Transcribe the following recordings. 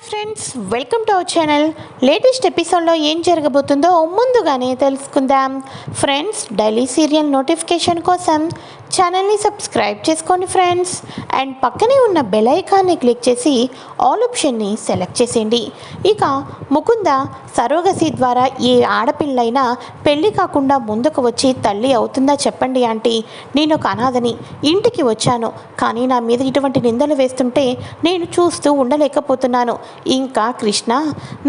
Hi friends welcome to our channel latest ఎపిసోడ్లో ఏం జరగబోతుందో ముందుగానే తెలుసుకుందాం. ఫ్రెండ్స్ డైలీ సీరియల్ నోటిఫికేషన్ కోసం ఛానల్ని సబ్స్క్రైబ్ చేసుకోండి ఫ్రెండ్స్ అండ్ పక్కనే ఉన్న బెల్ ఐకాన్ని క్లిక్ చేసి ఆల్ ఆప్షన్ని సెలెక్ట్ చేసేయండి. ఇక ముకుంద సరోగసి ద్వారా ఏ ఆడపిల్లైనా పెళ్ళి కాకుండా ముందుకు వచ్చి తల్లి అవుతుందా చెప్పండి ఆంటీ. నేను ఒక అనాథని ఇంటికి వచ్చాను. కానీ నా మీద ఇటువంటి నిందలు వేస్తుంటే నేను చూస్తూ ఉండలేకపోతున్నాను. ఇంకా కృష్ణ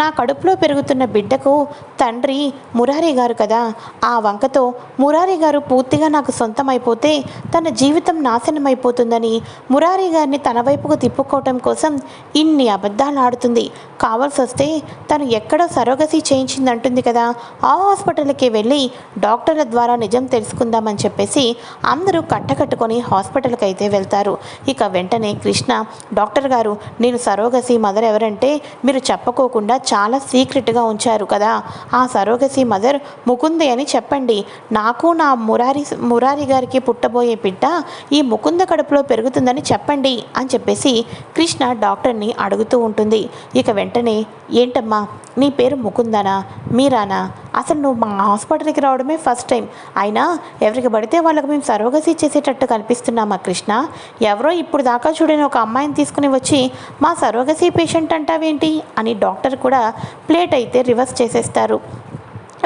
నా కడుపులో పెరుగుతున్న బిడ్డకు తండ్రి మురారి గారు కదా. ఆ వంకతో మురారి గారు పూర్తిగా నాకు సొంతం అయిపోతే తన జీవితం నాశనం అయిపోతుందని మురారి గారిని తన వైపుకు తిప్పుకోవటం కోసం ఇన్ని అబద్ధాలు ఆడుతుంది. కావాల్సి వస్తే తను ఎక్కడో సరోగసి చేయించిందంటుంది కదా. ఆ హాస్పిటల్కి వెళ్ళి డాక్టర్ల ద్వారా నిజం తెలుసుకుందామని చెప్పేసి అందరూ కట్టకట్టుకొని హాస్పిటల్కి అయితే వెళ్తారు. ఇక వెంటనే కృష్ణ డాక్టర్ గారు నేను సరోగసి మదర్ ఎవరంటే మీరు చెప్పకోకుండా చాలా సీక్రెట్గా ఉంచారు కదా. ఆ సరోగసి మదర్ ముకుంది అని చెప్పండి. నాకు నా మురారి మురారి గారికి పుట్టబోయే బిడ్డ ఈ ముకుంద కడుపులో పెరుగుతుందని చెప్పండి అని చెప్పేసి కృష్ణ డాక్టర్ని అడుగుతూ ఉంటుంది. ఇక వెంటనే ఏంటమ్మా నీ పేరు ముకుందనా? మీరానా? అసలు నువ్వు మా హాస్పిటల్కి రావడమే ఫస్ట్ టైం. అయినా ఎవరికి పడితే వాళ్ళకి మేము సరోగసి చేసేటట్టు కనిపిస్తున్నామా కృష్ణ? ఎవరో ఇప్పుడు దాకా చూడని ఒక అమ్మాయిని తీసుకుని వచ్చి మా సరోగసి పేషెంట్ అంటావేంటి? అని డాక్టర్ కూడా ప్లేట్ అయితే రివర్స్ చేసేస్తారు.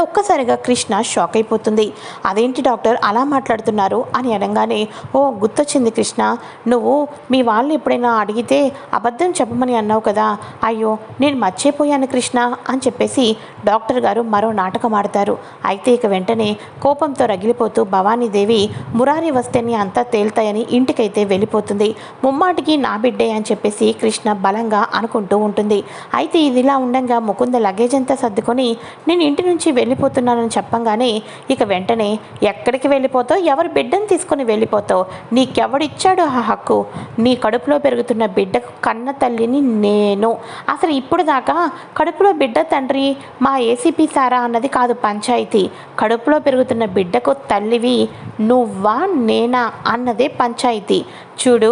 ఒక్కసారిగా కృష్ణ షాక్ అయిపోతుంది. అదేంటి డాక్టర్? అలా మాట్లాడుతున్నారు? అని అనగానే ఓ గుర్తొచ్చింది కృష్ణ. నువ్వు మీ వాళ్ళు ఎప్పుడైనా అడిగితే అబద్ధం చెప్పమని అన్నావు కదా. అయ్యో నేను మర్చిపోయాను కృష్ణ అని చెప్పేసి డాక్టర్ గారు మరో నాటకం ఆడతారు. అయితే ఇక వెంటనే కోపంతో రగిలిపోతూ భవానీదేవి మురారి వస్తేనే అంతా తేలుతాయని ఇంటికైతే వెళ్ళిపోతుంది. ముమ్మాటికి నా బిడ్డే అని చెప్పేసి కృష్ణ బలంగా అనుకుంటూ ఉంటుంది. అయితే ఇదిలా ఉండగా ముకుంద లగేజ్ అంతా సర్దుకొని నేను ఇంటి నుంచి వెళ్ళిపోతున్నానని చెప్పంగానే ఇక వెంటనే ఎక్కడికి వెళ్ళిపోతావు? ఎవరి బిడ్డను తీసుకొని వెళ్ళిపోతావు? నీకెవడిచ్చాడు ఆ హక్కు? నీ కడుపులో పెరుగుతున్న బిడ్డకు కన్న తల్లిని నేను. అసలు ఇప్పుడు దాకా కడుపులో బిడ్డ తండ్రి మా ఏసీపీ సారా అన్నది కాదు పంచాయతీ. కడుపులో పెరుగుతున్న బిడ్డకు తల్లివి నువ్వా నేనా అన్నదే పంచాయతీ. చూడు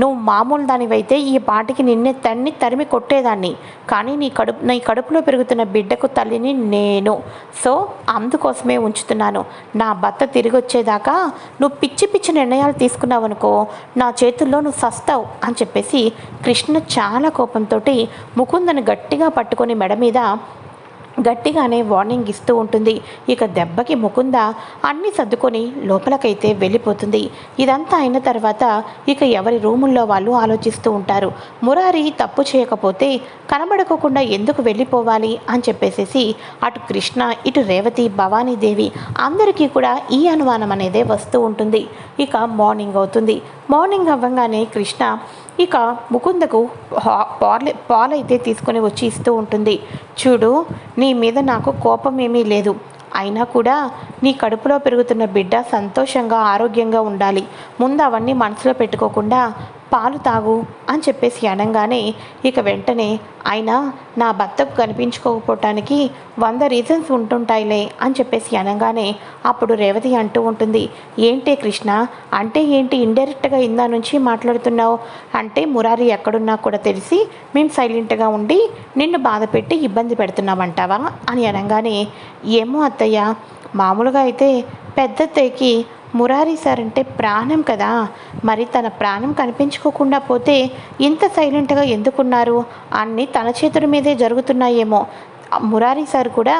నువ్వు మామూలు దానివైతే ఈ పాటికి నిన్నే తన్ని తరిమి కొట్టేదాన్ని. కానీ నీ కడుపు నీ కడుపులో పెరుగుతున్న బిడ్డకు తల్లిని నేను. సో అందుకోసమే ఉంచుతున్నాను. నా భర్త తిరిగి వచ్చేదాకా నువ్వు పిచ్చి పిచ్చి నిర్ణయాలు తీసుకున్నావు అనుకో నా చేతుల్లో నువ్వు సస్తావు అని చెప్పేసి కృష్ణ చాలా కోపంతో ముకుందని గట్టిగా పట్టుకొని మెడ మీద గట్టిగానే వార్నింగ్ ఇస్తూ ఉంటుంది. ఇక దెబ్బకి ముకుంద అన్ని సర్దుకొని లోపలకైతే వెళ్ళిపోతుంది. ఇదంతా అయిన తర్వాత ఇక ఎవరి రూముల్లో వాళ్ళు ఆలోచిస్తూ ఉంటారు. మురారి తప్పు చేయకపోతే కనబడకోకుండా ఎందుకు వెళ్ళిపోవాలి అని చెప్పేసేసి అటు కృష్ణ ఇటు రేవతి భవానీదేవి అందరికీ కూడా ఈ అనుమానం అనేదే వస్తూ ఉంటుంది. ఇక మార్నింగ్ అవుతుంది. మార్నింగ్ అవ్వగానే కృష్ణ ఇక ముకుందకు హా- పాలు పాలైతే తీసుకొని వచ్చి ఇస్తూ ఉంటుంది. చూడు నీ మీద నాకు కోపం ఏమీ లేదు. అయినా కూడా నీ కడుపులో పెరుగుతున్న బిడ్డ సంతోషంగా ఆరోగ్యంగా ఉండాలి. ముందు అవన్నీ మనసులో పెట్టుకోకుండా పాలు తాగు అని చెప్పేసి అనగానే ఇక వెంటనే అయినా నా భర్తకు కనిపించుకోకపోవటానికి వంద రీజన్స్ ఉంటుంటాయిలే అని చెప్పేసి అనగానే అప్పుడు రేవతి అంటూ ఉంటుంది ఏంటే కృష్ణ అంటే ఏంటి ఇండైరెక్ట్గా ఇందా నుంచి మాట్లాడుతున్నావు? అంటే మురారి ఎక్కడున్నా కూడా తెలిసి మేము సైలెంట్గా ఉండి నిన్ను బాధ పెట్టి ఇబ్బంది పెడుతున్నామంటావా? అని అనగానే ఏమో అత్తయ్య మామూలుగా అయితే పెద్దత్తయ్యకి మురారి సార్ అంటే ప్రాణం కదా? మరి తన ప్రాణం కనిపించుకోకుండా పోతే ఇంత సైలెంట్గా ఎందుకున్నారు? అన్నీ తన చేతుల మీదే జరుగుతున్నాయేమో. మురారి సార్ కూడా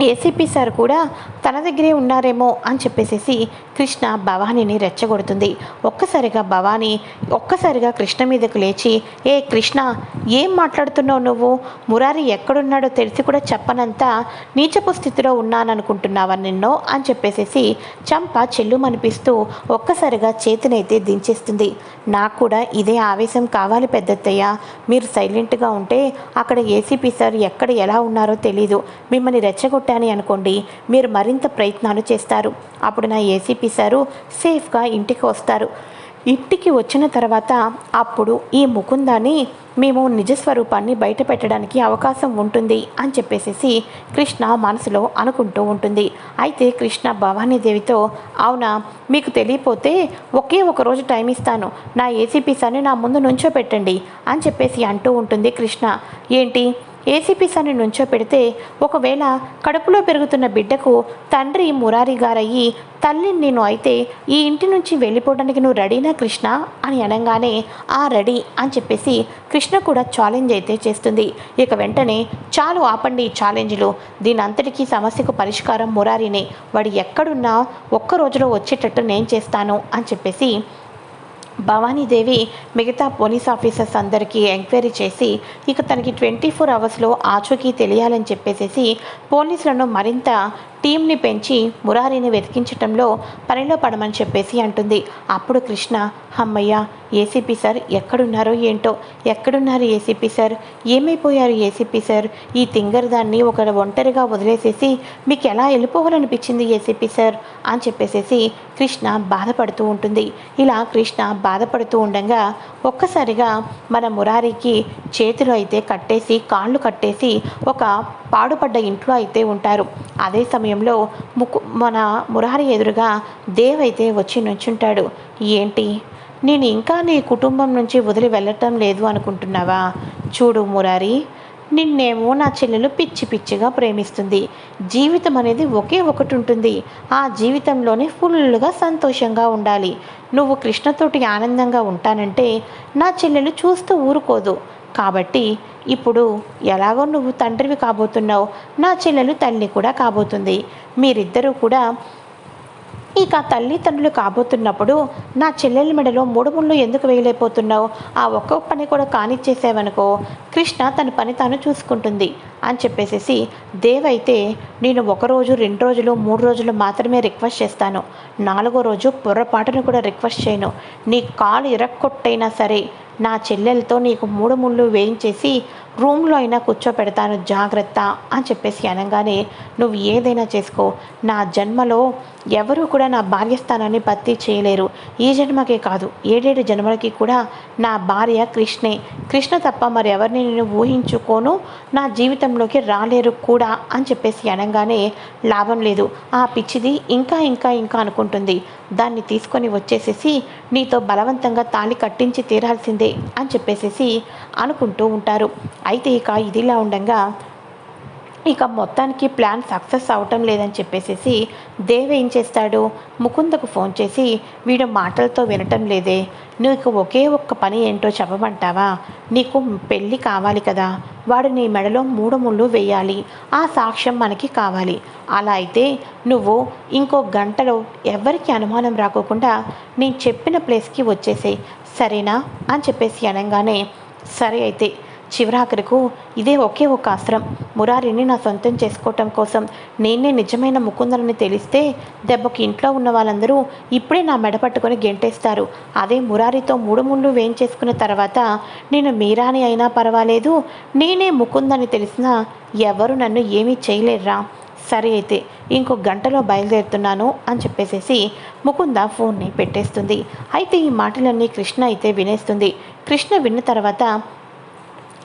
ఏసీపీ సార్ కూడా తన దగ్గరే ఉన్నారేమో అని చెప్పేసేసి కృష్ణ భవానీని రెచ్చగొడుతుంది. ఒక్కసారిగా భవానీ ఒక్కసారిగా కృష్ణ మీదకు లేచి ఏ కృష్ణ ఏం మాట్లాడుతున్నావు నువ్వు? మురారి ఎక్కడున్నాడో తెలిసి కూడా చెప్పనంత నీచపు స్థితిలో ఉన్నాననుకుంటున్నావా నిన్నో? అని చెప్పేసేసి చంప చెల్లుమనిపిస్తూ ఒక్కసారిగా చేతినైతే దించేస్తుంది. నాకు కూడా ఇదే ఆవేశం కావాలి పెద్దత్తయ్య. మీరు సైలెంట్గా ఉంటే అక్కడ ఏసీపీ సార్ ఎక్కడ ఎలా ఉన్నారో తెలీదు. మిమ్మల్ని కొట్టాను అనుకోండి మీరు మరింత ప్రయత్నాలు చేస్తారు. అప్పుడు నా ఏసీపీ సారు సేఫ్గా ఇంటికి వస్తారు. ఇంటికి వచ్చిన తర్వాత అప్పుడు ఈ ముకుందాన్ని మేము నిజస్వరూపాన్ని బయట పెట్టడానికి అవకాశం ఉంటుంది అని చెప్పేసేసి కృష్ణ మనసులో అనుకుంటూ ఉంటుంది. అయితే కృష్ణ భవానీదేవితో అవునా మీకు తెలియపోతే ఒకే ఒక రోజు టైం ఇస్తాను. నా ఏసీపీ సార్ని నా ముందు నుంచో పెట్టండి అని చెప్పేసి అంటూ ఉంటుంది కృష్ణ. ఏంటి? ఏసీపీ సార్ని నుంచో పెడితే ఒకవేళ కడుపులో పెరుగుతున్న బిడ్డకు తండ్రి మురారి గారయ్యి తల్లిని నేను అయితే ఈ ఇంటి నుంచి వెళ్ళిపోవడానికి నువ్వు రెడీనా కృష్ణ? అని అనగానే ఆ రెడీ అని చెప్పేసి కృష్ణ కూడా ఛాలెంజ్ అయితే చేస్తుంది. ఇక వెంటనే చాలు ఆపండి ఈ ఛాలెంజ్లు. దీని అంతటికీ సమస్యకు పరిష్కారం మురారినే. వాడు ఎక్కడున్నా ఒక్క రోజులో వచ్చేటట్టు నేను చేస్తాను అని చెప్పేసి భవానీదేవి మిగతా పోలీస్ ఆఫీసర్స్ అందరికీ ఎంక్వైరీ చేసి ఇక తనకి ట్వంటీ ఫోర్ అవర్స్లో ఆచూకీ తెలియాలని చెప్పేసేసి పోలీసులను మరింత టీంని పెంచి మురారిని వెతికించటంలో పనిలో పడమని చెప్పేసి అంటుంది. అప్పుడు కృష్ణ అమ్మయ్య ఏసీపీ సార్ ఎక్కడున్నారో ఏంటో? ఎక్కడున్నారు ఏసీపీ సార్? ఏమైపోయారు ఏసీపీ సార్? ఈ తింగర్ దాన్ని ఒక ఒంటరిగా వదిలేసేసి మీకు ఎలా వెళ్ళిపోవాలనిపించింది ఏసీపీ సార్? అని చెప్పేసేసి కృష్ణ బాధపడుతూ ఉంటుంది. ఇలా కృష్ణ బాధపడుతూ ఉండగా ఒక్కసారిగా మన మురారికి చేతులు అయితే కట్టేసి కాళ్ళు కట్టేసి ఒక పాడుపడ్డ ఇంట్లో అయితే ఉంటారు. అదే సమయంలో ముకు మన మురారి ఎదురుగా దేవ్ అయితే వచ్చి నుంచుంటాడు. ఏంటి? నేను ఇంకా నీ కుటుంబం నుంచి వదిలి వెళ్ళటం లేదు అనుకుంటున్నావా? చూడు మురారి నిన్నేమో నా చెల్లెలు పిచ్చి పిచ్చిగా ప్రేమిస్తుంది. జీవితం అనేది ఒకే ఒకటి ఉంటుంది. ఆ జీవితంలోనే ఫుల్గా సంతోషంగా ఉండాలి. నువ్వు కృష్ణతోటి ఆనందంగా ఉంటానంటే నా చెల్లెలు చూస్తూ ఊరుకోదు. కాబట్టి ఇప్పుడు ఎలాగో నువ్వు తండ్రివి కాబోతున్నావు నా చెల్లెలు తల్లి కూడా కాబోతుంది. మీరిద్దరూ కూడా ఇక తల్లిదండ్రులు కాబోతున్నప్పుడు నా చెల్లెల మెడలో మూడు ముళ్ళు ఎందుకు వేయలేకపోతున్నావు? ఆ ఒక్క పని కూడా కానిచ్చేసావనుకో కృష్ణ తన పని తాను చూసుకుంటుంది అని చెప్పేసేసి దేవ్ అయితే నేను ఒక రోజు రెండు రోజులు మూడు రోజులు మాత్రమే రిక్వెస్ట్ చేస్తాను. నాలుగో రోజు పొర్రపాటును కూడా రిక్వెస్ట్ చేయను. నీ కాలు ఇరక్కొట్టైనా సరే నా చెల్లెలతో నీకు మూడు ముళ్ళు వేయించేసి రూమ్లో అయినా కూర్చోపెడతాను జాగ్రత్త అని చెప్పేసి అనగానే నువ్వు ఏదైనా చేసుకో. నా జన్మలో ఎవరు కూడా నా భార్యస్థానాన్ని భర్తీ చేయలేరు. ఈ జన్మకే కాదు. ఏడేడు జన్మలకి కూడా నా భార్య కృష్ణే. కృష్ణ తప్ప మరి ఎవరిని నేను ఊహించుకోను. నా జీవితంలోకి రాలేరు కూడా అని చెప్పేసి అనగానే లాభం లేదు. ఆ పిచ్చిది ఇంకా ఇంకా ఇంకా అనుకుంటుంది. దాన్ని తీసుకొని వచ్చేసేసి నీతో బలవంతంగా తాళి కట్టించి తీరాల్సిందే అని చెప్పేసేసి అనుకుంటూ ఉంటారు. అయితే ఇక ఇదిలా ఉండగా ఇక మొత్తానికి ప్లాన్ సక్సెస్ అవటం లేదని చెప్పేసేసి దేవ్ ఏం చేస్తాడు? ముకుందకు ఫోన్ చేసి వీడు మాటలతో వినటం లేదే. నీకు ఒకే ఒక్క పని ఏంటో చెప్పమంటావా? నీకు పెళ్ళి కావాలి కదా. వాడు నీ మెడలో మూడు ముళ్ళు వేయాలి. ఆ సాక్ష్యం మనకి కావాలి. అలా అయితే నువ్వు ఇంకో గంటలో ఎవరికి అనుమానం రాకోకుండా నేను చెప్పిన ప్లేస్కి వచ్చేసేయి. సరేనా? అని చెప్పేసి అనగానే సరే అయితే చివరాఖరకు ఇదే ఒకే ఒక అస్త్రం మురారిని నా సొంతం చేసుకోవటం కోసం నేనే నిజమైన ముకుందరని తెలిస్తే దెబ్బకి ఇంట్లో ఉన్న వాళ్ళందరూ ఇప్పుడే నా మెడ పట్టుకొని గెంటేస్తారు. అదే మురారితో మూడు ముళ్ళు వేయించేసుకున్న తర్వాత నేను మీరాని అయినా పర్వాలేదు నేనే ముకుందని తెలిసినా ఎవరు నన్ను ఏమీ చేయలేరురా. సరే అయితే ఇంకో గంటలో బయలుదేరుతున్నాను అని చెప్పేసేసి ముకుంద ఫోన్ని పెట్టేస్తుంది. అయితే ఈ మాటలన్నీ కృష్ణ అయితే వినేస్తుంది. కృష్ణ విన్న తర్వాత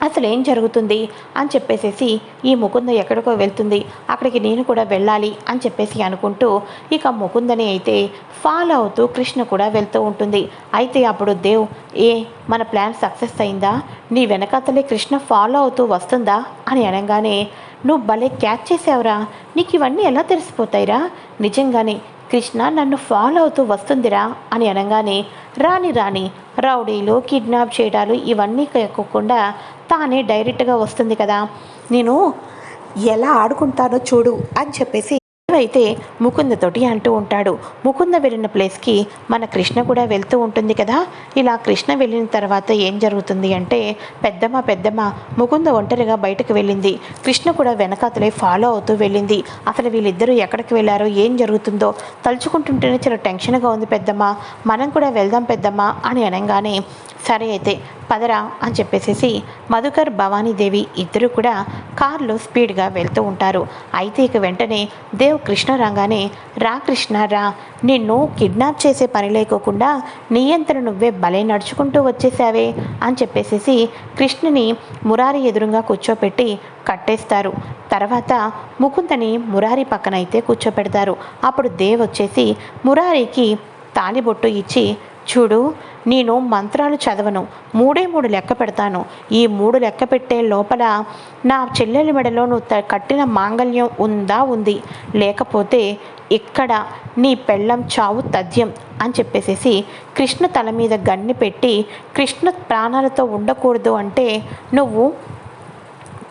అసలు ఏం జరుగుతుంది అని చెప్పేసేసి ఈ ముకుంద ఎక్కడికో వెళ్తుంది. అక్కడికి నేను కూడా వెళ్ళాలి అని చెప్పేసి అనుకుంటూ ఇక ముకుందని అయితే ఫాలో అవుతూ కృష్ణ కూడా వెళ్తూ ఉంటుంది. అయితే అప్పుడు దేవ్ ఏ మన ప్లాన్ సక్సెస్ అయిందా? నీ వెనకాతలే కృష్ణ ఫాలో అవుతూ వస్తుందా? అని అనగానే నువ్వు భలే క్యాచ్ చేసావురా. నీకు ఇవన్నీ ఎలా తెలిసిపోతాయిరా? నిజంగానే కృష్ణ నన్ను ఫాలో అవుతూ వస్తుందిరా అని అనగానే రాని రాని రౌడీలు కిడ్నాప్ చేయడాలు ఇవన్నీ ఎక్కకుండా తానే డైరెక్ట్గా వస్తుంది కదా. నేను ఎలా ఆడుకుంటానో చూడు అని చెప్పేసి అయితే ముకుందతోటి అంటూ ఉంటాడు. ముకుంద వెళ్ళిన ప్లేస్కి మన కృష్ణ కూడా వెళ్తూ ఉంటుంది కదా? ఇలా కృష్ణ వెళ్ళిన తర్వాత ఏం జరుగుతుంది అంటే పెద్దమ్మ పెద్దమ్మ ముకుంద ఒంటరిగా బయటకు వెళ్ళింది. కృష్ణ కూడా వెనకాతలే ఫాలో అవుతూ వెళ్ళింది. అసలు వీళ్ళిద్దరూ ఎక్కడికి వెళ్ళారో ఏం జరుగుతుందో తలుచుకుంటుంటేనే చాలా టెన్షన్గా ఉంది పెద్దమ్మ. మనం కూడా వెళ్దాం పెద్దమ్మ అని అనగానే సరే అయితే పదరా అని చెప్పేసేసి మధుకర్ భవానీదేవి ఇద్దరు కూడా కారులో స్పీడ్గా వెళ్తూ ఉంటారు. అయితే ఇక వెంటనే దేవ్ కృష్ణ రాగానే రా కృష్ణ రా. నిన్ను కిడ్నాప్ చేసే పని లేకోకుండా నియంత్రణ నువ్వే భలే నడుచుకుంటూ వచ్చేసావే అని చెప్పేసేసి కృష్ణని మురారి ఎదురుగా కూర్చోపెట్టి కట్టేస్తారు. తర్వాత ముకుందని మురారి పక్కన అయితే కూర్చోపెడతారు. అప్పుడు దేవ్ వచ్చేసి మురారికి తాలిబొట్టు ఇచ్చి చూడు నేను మంత్రాలు చదవను మూడే మూడు లెక్క పెడతాను. ఈ మూడు లెక్క పెట్టే లోపల నా చెల్లెలి మెడలో నువ్వు త- కట్టిన మాంగల్యం ఉందా ఉంది? లేకపోతే ఇక్కడ నీ పెళ్ళం చావు తథ్యం అని చెప్పేసేసి కృష్ణ తల మీద గన్ని పెట్టి కృష్ణ ప్రాణాలతో ఉండకూడదు అంటే నువ్వు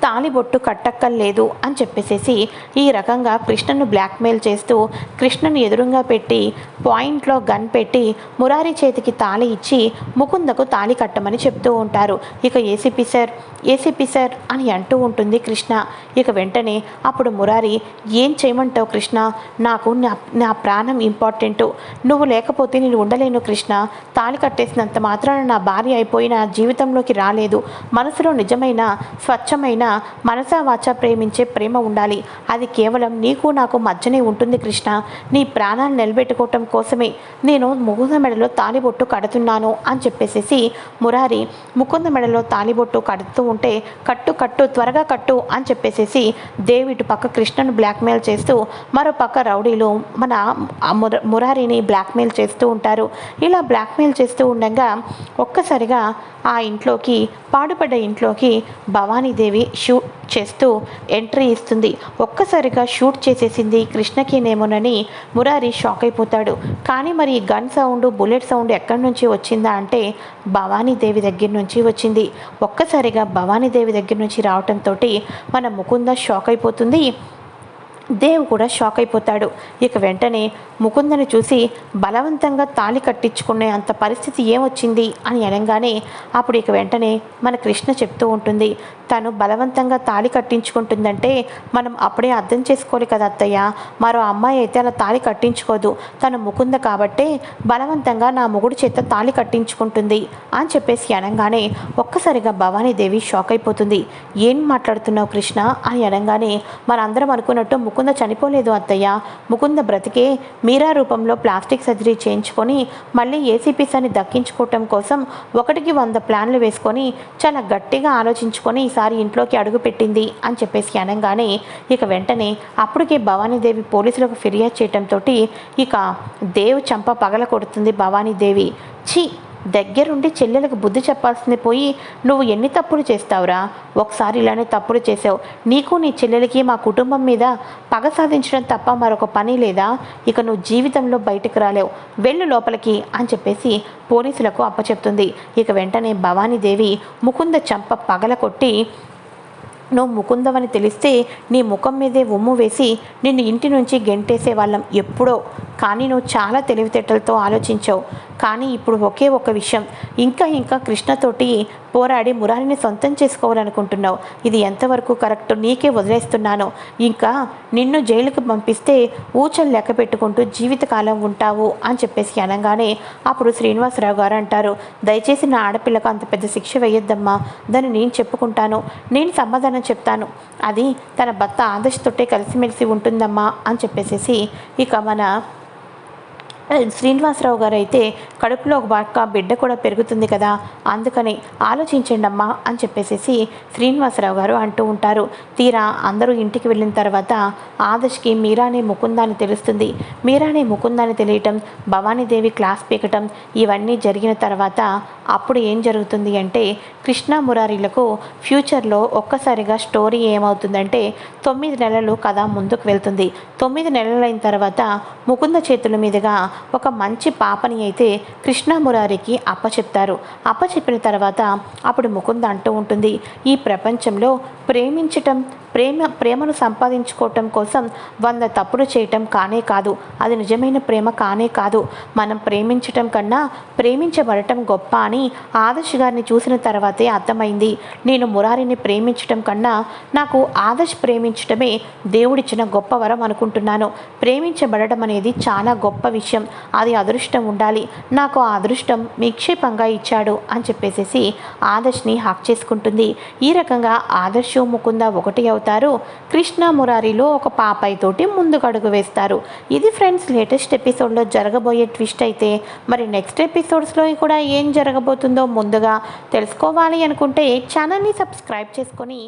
తాలిబొట్టు కట్టక్కర్లేదు అని చెప్పేసేసి ఈ రకంగా కృష్ణను బ్లాక్మెయిల్ చేస్తూ కృష్ణను ఎదురుగా పెట్టి పాయింట్లో గన్ పెట్టి మురారి చేతికి తాళి ఇచ్చి ముకుందకు తాళి కట్టమని చెప్తూ ఉంటారు. ఇక ఏసీపీ సార్ ఏసీపీ సార్ అని అంటూ ఉంటుంది కృష్ణ. ఇక వెంటనే అప్పుడు మురారి ఏం చేయమంటావు కృష్ణ? నాకు నా నా ప్రాణం ఇంపార్టెంట్. నువ్వు లేకపోతే నేను ఉండలేను కృష్ణ. తాళి కట్టేసినంత మాత్రాన నా భార్య అయిపోయి నా జీవితంలోకి రాలేదు. మనసులో నిజమైన స్వచ్ఛమైన మనసా వాచ ప్రేమించే ప్రేమ ఉండాలి. అది కేవలం నీకు నాకు మధ్యనే ఉంటుంది కృష్ణ. నీ ప్రాణాలు నిలబెట్టుకోవటం కోసమే నేను ముకుంద మెడలో తాలిబొట్టు కడుతున్నాను అని చెప్పేసేసి మురారి ముకుంద మెడలో తాలిబొట్టు కడుతూ ఉంటే కట్టు కట్టు త్వరగా కట్టు అని చెప్పేసేసి దేవి ఇటు పక్క కృష్ణను బ్లాక్మెయిల్ చేస్తూ మరో పక్క రౌడీలు మన ముర- మురారిని బ్లాక్మెయిల్ చేస్తూ ఉంటారు. ఇలా బ్లాక్మెయిల్ చేస్తూ ఉండగా ఒక్కసారిగా ఆ ఇంట్లోకి పాడుపడ్డ ఇంట్లోకి భవానీదేవి షూట్ చేస్తూ ఎంట్రీ ఇస్తుంది. ఒక్కసారిగా షూట్ చేసేసింది కృష్ణకినేమోనని మురారి షాక్ అయిపోతాడు. కానీ మరి గన్ సౌండ్ బుల్లెట్ సౌండ్ ఎక్కడి నుంచి వచ్చిందా అంటే భవానీదేవి దగ్గర నుంచి వచ్చింది. ఒక్కసారిగా భవానీదేవి దగ్గర నుంచి రావటంతో మన ముకుంద షాక్ అయిపోతుంది. దేవ్ కూడా షాక్ అయిపోతాడు. ఇక వెంటనే ముకుందని చూసి బలవంతంగా తాళి కట్టించుకునే అంత పరిస్థితి ఏమొచ్చింది అని అనగానే అప్పుడు ఇక వెంటనే మన కృష్ణ చెప్తూ ఉంటుంది. తను బలవంతంగా తాళి కట్టించుకుంటుందంటే మనం అప్పుడే అర్థం చేసుకోవాలి కదా అత్తయ్య. మరో అమ్మాయి అయితే అలా తాళి కట్టించుకోదు. తను ముకుంద కాబట్టే బలవంతంగా నా మొగుడు చేత తాళి కట్టించుకుంటుంది అని చెప్పేసి అనగానే ఒక్కసారిగా భవానీదేవి షాక్ అయిపోతుంది. ఏం మాట్లాడుతున్నావు కృష్ణ? అని అనగానే మనందరం అనుకున్నట్టు ముకుంద చనిపోలేదు అత్తయ్య. ముకుంద బ్రతికే మీరా రూపంలో ప్లాస్టిక్ సర్జరీ చేయించుకొని మళ్ళీ ఏసీపీస్ అని దక్కించుకోవటం కోసం ఒకటికి వంద ప్లాన్లు వేసుకొని చాలా గట్టిగా ఆలోచించుకొని ఈసారి ఇంట్లోకి అడుగుపెట్టింది అని చెప్పేసి అనగానే ఇక వెంటనే అప్పటికే భవానీదేవి పోలీసులకు ఫిర్యాదు చేయటంతో ఇక దేవు చంప పగల కొడుతుంది భవానీదేవి. ఛీ! దగ్గరుండి చెల్లెలకు బుద్ధి చెప్పాల్సింది పోయి నువ్వు ఎన్ని తప్పులు చేస్తావురా? ఒకసారి ఇలానే తప్పులు చేసావు నీకు నీ చెల్లెలకి మా కుటుంబం మీద పగ సాధించడం తప్ప మరొక పని లేదా? ఇక నువ్వు జీవితంలో బయటకు రాలేవు. వెళ్ళు లోపలికి అని చెప్పేసి పోలీసులకు అప్పచెప్తుంది. ఇక వెంటనే భవానీదేవి ముకుంద చంప పగల కొట్టి నువ్వు ముకుందవని తెలిస్తే నీ ముఖం మీదే ఉమ్ము వేసి నిన్ను ఇంటి నుంచి గెంటేసే వాళ్ళం ఎప్పుడో. కానీ నువ్వు చాలా తెలివితేటలతో ఆలోచించావు. కానీ ఇప్పుడు ఒకే ఒక విషయం. ఇంకా ఇంకా కృష్ణతోటి పోరాడి మురారిని సొంతం చేసుకోవాలనుకుంటున్నావు. ఇది ఎంతవరకు కరెక్ట్ నీకే వదిలేస్తున్నాను. ఇంకా నిన్ను జైలుకు పంపిస్తే ఊచలు లెక్క పెట్టుకుంటూ జీవితకాలం ఉంటావు అని చెప్పేసి అనగానే అప్పుడు శ్రీనివాసరావు గారు అంటారు దయచేసి నా ఆడపిల్లకు అంత పెద్ద శిక్ష వేయొద్దమ్మా. దాన్ని నేను చెప్పుకుంటాను. నేను సమాధానం చెప్తాను. అది తన భర్త ఆదర్శతోటే కలిసిమెలిసి ఉంటుందమ్మా అని చెప్పేసేసి ఇక మన శ్రీనివాసరావు గారు అయితే కడుపులో ఒక బాక బిడ్డ కూడా పెరుగుతుంది కదా అందుకని ఆలోచించండి అమ్మా అని చెప్పేసేసి శ్రీనివాసరావు గారు అంటూ ఉంటారు. తీరా అందరూ ఇంటికి వెళ్ళిన తర్వాత ఆదర్శ్కి మీరానే ముకుందాన్ని తెలుస్తుంది. మీరానే ముకుందాన్ని తెలియటం భవానీదేవి క్లాస్ పీకటం ఇవన్నీ జరిగిన తర్వాత అప్పుడు ఏం జరుగుతుంది అంటే కృష్ణ మురారీలకు ఫ్యూచర్లో ఒక్కసారిగా స్టోరీ ఏమవుతుందంటే తొమ్మిది నెలలు కథ ముందుకు వెళ్తుంది. తొమ్మిది నెలలైన తర్వాత ముకుంద చేతుల మీదుగా ఒక మంచి పాపని అయితే కృష్ణమురారికి అప్పచెప్తారు. అప్పచెప్పిన తర్వాత అప్పుడు ముకుంద అంటూ ఉంటుంది ఈ ప్రపంచంలో ప్రేమించటం ప్రేమ ప్రేమను సంపాదించుకోవటం కోసం వంద తప్పులు చేయటం కానే కాదు. అది నిజమైన ప్రేమ కానే కాదు. మనం ప్రేమించటం కన్నా ప్రేమించబడటం గొప్ప అని ఆదర్శ్ గారిని చూసిన తర్వాతే అర్థమైంది. నేను మురారిని ప్రేమించటం కన్నా నాకు ఆదర్శ్ ప్రేమించటమే దేవుడిచ్చిన గొప్ప వరం అనుకుంటున్నాను. ప్రేమించబడటం అనేది చాలా గొప్ప విషయం. అది అదృష్టం ఉండాలి. నాకు ఆ అదృష్టం నిక్షేపంగా ఇచ్చాడు అని చెప్పేసేసి ఆదర్శ్ని హాక్ చేసుకుంటుంది. ఈ రకంగా ఆదర్శం ముకుంద ఒకటి అవుతారు కృష్ణ మురారిలో ఒక పాపాయి తోటి ముందుకు అడుగు వేస్తారు. ఇది ఫ్రెండ్స్ లేటెస్ట్ ఎపిసోడ్లో జరగబోయే ట్విస్ట్ అయితే మరి నెక్స్ట్ ఎపిసోడ్స్లో కూడా ఏం జరగబోతుందో ముందుగా తెలుసుకోవాలి అనుకుంటే ఛానల్ని సబ్స్క్రైబ్ చేసుకొని